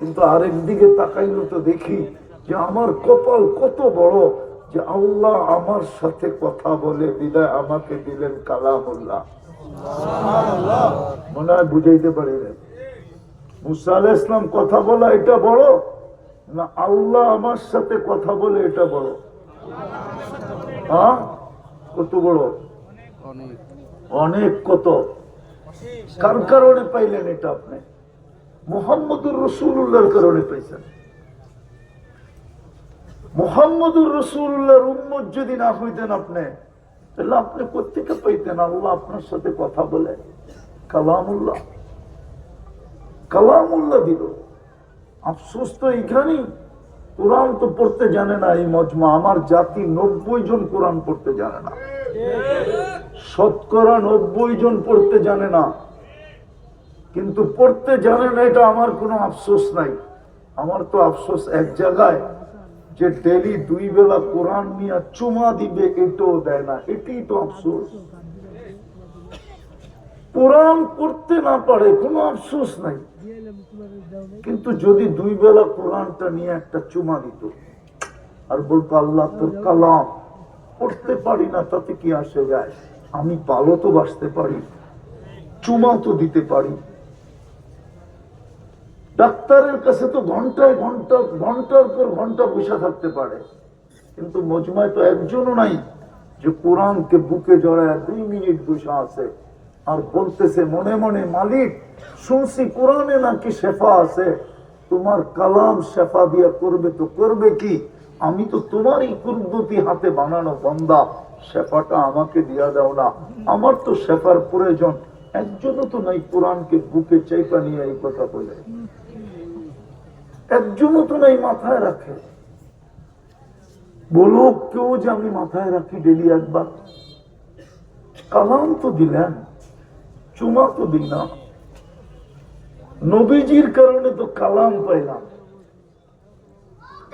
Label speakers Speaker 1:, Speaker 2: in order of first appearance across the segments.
Speaker 1: কিন্তু আরেক দিকে তাকাইলে তো দেখি যে আমার কপাল কত বড় যে আল্লাহ আমার সাথে কথা বলে বিদায় আমাকে দিলেন কালামুল্লাহ। মনে হয় বুঝাইতে পারি না মুসা আলাহ ইসলাম কথা বলা এটা বড় না আল্লাহ আমার সাথে কথা বলে এটা বড়? হ্যাঁ? কত বড়? অনেক কত? কার কারণে পাইলেন এটা আপনি? মোহাম্মদুর রসুল্লাহর কারণে পাইছেন। মোহাম্মদুর রসুল্লাহর উম্মত যদি না হইতেন আপনি, তাহলে আপনি কোথেকে পাইতেন? আল্লাহ আপনার সাথে কথা বলে। কালামুল্লাহ। কালামুল্লাহ দিল। আফসোস তো এইখানেই। কোরআন তো পড়তে জানে না এই মজমা। আমার জাতি নব্বই জন কোরআন পড়তে জানে না। শতকরা নব্বই জন পড়তে জানে না। কিন্তু পড়তে জানে না, এটা আমার কোনো আফসোস নাই। আমার তো আফসোস এক জায়গায় যে ডেলি দুই বেলা কোরআন নিয়ে চুমা দিবে, এটাও দেয় না। এটাই তো আফসোস। কোরআন পড়তে না পারে কোনো আফসোস নাই। কিন্তু যদি দুই বেলা কোরআনটা নিয়ে একটা চুমা দিত, আর বলতো, আল্লাহ তোর কালাম। পড়তে পারি না, তাতে কি আসে যায়? আমি পালো তো বাসতে পারি চুমা তো দিতে পারি। ডাক্তারের কাছে তো ঘন্টায় ঘণ্টা, ঘণ্টার পর ঘণ্টা বসে থাকতে পারে। কিন্তু মজমায় তো একজনও নাই যে কোরআনকে বুকে জড়ায় দুই মিনিট বসে আছে আর বলতেছে, মনে মনে, মালিক, শুনছি কোরআনে নাকি শেফা আছে। তোমার কালাম শেফা দিয়া করবে তো করবে কি? আমি তো তোমারই কুর্বতি হাতে বানানো বন্দা। শেফাটা আমাকে দিয়া দাও না। আমার তো শেফার প্রয়োজন। একজনও তো নাই কোরআনকে বুকে চাইপা নিয়ে এই কথা বলে। একজনও তো নাই, মাথায় রাখে। বলো কেউ যে আমি মাথায় রাখি ডেলি একবার। কালাম তো দিলেন, চুমা তো দিই না। নবীজির কারণে তো কালাম পাইলাম।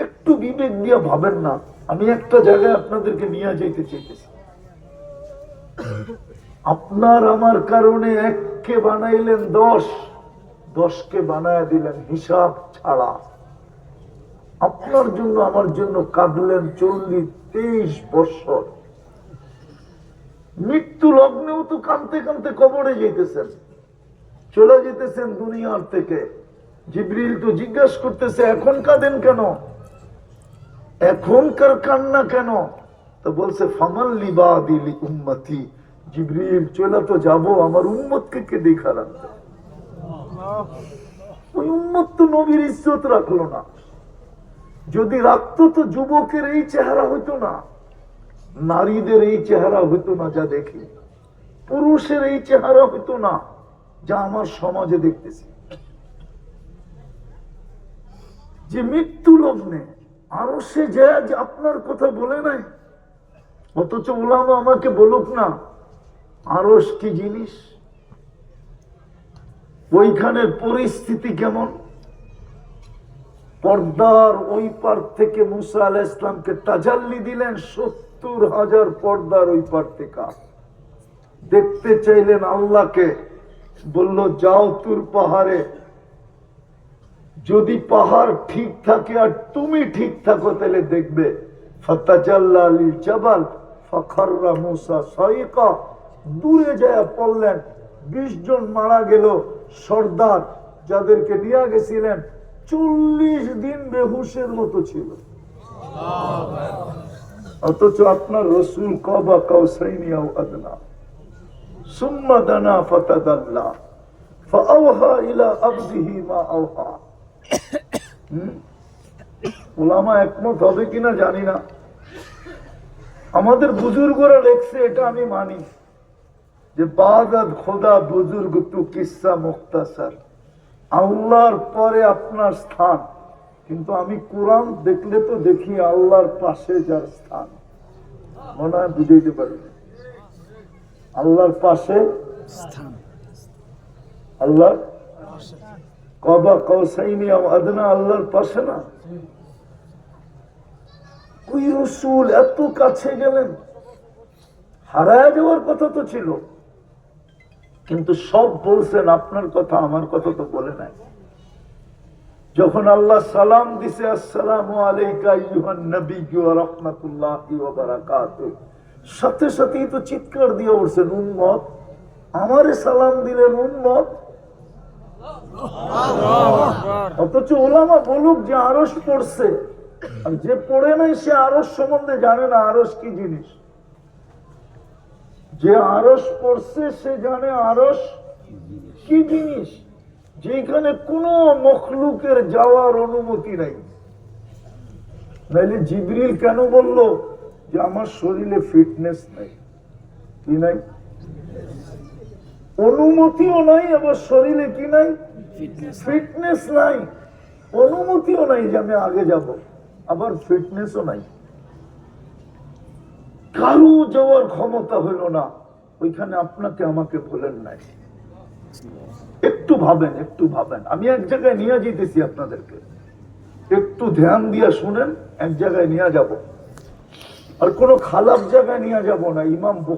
Speaker 1: একটু বিবেক দিয়ে ভাবেন না, আমি একটা জায়গায় আপনাদেরকে নিয়ে যাইতে চাইতেছি। আপনার আমার কারণে এককে বানাইলেন দশ, দশকে বানায় দিলেন হিসাব ছাড়া। আপনার জন্য আমার জন্য কাঁদলেন চল্লিশ তেইশ বছর মৃত্যু লগ্নেও তো কানতে কানতে কবরে যেতেছেন। চলে যেতেছেন দুনিয়ার থেকে। জিব্রিল তো জিজ্ঞাসা করতেছে এখন কাঁদেন কেন? এখনকার কান্না কেন? তো বলছে ফামাল লিবা দিলি উম্মতি। জিব্রিল চলে তো যাব আমার উম্মতকে কে দেখা রাখবে ওই উম্মত তো নবীর ইজ্জত রাখল না। যদি রাখতো তো যুবকের এই চেহারা হইতো না, নারীদের এই চেহারা হইতো না যা দেখি, পুরুষের এই চেহারা হইতো না যা আমার সমাজে দেখতেছি। যে মৃত্যু লগ্নে আরও সে যে আপনার কথা বলে নাই, অথচ ওলামা আমাকে বলুক না আরস কি জিনিস? ওইখানের পরিস্থিতি কেমন? পর্দার ওই পার থেকে মুসা আল ইসলামকে তাজাল্লি দিলেন, সত্তর হাজার পর্দার ওই পার থেকে। দেখতে চাইলেন আল্লাহকে, বলল, যাও তুর পাহাড়ে। যদি পাহাড় ঠিক থাকে আর তুমি ঠিক থাকো, তাহলে দেখবে আলী মুসা দূরে যায় পড়লেন, বিশ জন মারা গেল, সর্দার যাদেরকে নিয়ে গেছিলেন চল্লিশ দিন বেহুশের মতো ছিল। অথচ আপনার রসুল কবা কাউসাইনিয়াও আদনা। ওলামা একমত হবে কিনা জানি না। আমাদের বুজুর্গরা লেখছে, এটা আমি মানি। যে বাদাদ খোদা বুজুর্গ তু কিসা মুক্তাসার। আল্লাহর পরে আপনার স্থান। কিন্তু আমি কোরআন দেখলে তো দেখি আল্লাহর পাশে যার স্থান। মনে হয় বুঝাইতে পারি। আল্লাহর পাশে আল্লাহ কবা কৌসাইনি আদনা আল্লাহর পাশে না। ওই রসুল এত কাছে গেলেন। হারায় যাওয়ার কথা তো ছিল। কিন্তু সব বলছেন, আপনার কথা, আমার কথা তো বলে নাই। যখন আল্লাহ সালাম দিছে, আসসালামু সাথে সাথেই তো চিৎকার দিয়ে উঠছেন উন্মত আমারে সালাম দিলেন উন্মত অথচ ওলামা বলুক যে আরস পড়ছে, আর যে পড়ে নাই সে আরস সম্বন্ধে জানে না আরস কি জিনিস। যে আরস পড়ছে সে জানে আরস কি জিনিস? যেখানে কোন মখলুকের যাওয়ার অনুমতি নাই। নাইলে জিবরিল কেন বলল যে আমার শরীরে ফিটনেস নাই? কি নাই? অনুমতিও নাই আবার শরীরে কি নাই। ফিটনেস নাই। অনুমতিও নাই যে আমি আগে যাব। আবার ফিটনেসও নাই। কারও যাওয়ার ক্ষমতা হইল না। ওইখানে আপনাকে আমাকে বলেন নাই। একটু ভাবেন একটু ভাবেন। আমি এক জায়গায় নিয়ে যেতেছি আপনাদেরকে। একটু ধ্যান দিয়া শুনেন, এক জায়গায় নিয়ে যাব। আর কোনো খারাপ জায়গায় নিয়ে যাব না। ইমাম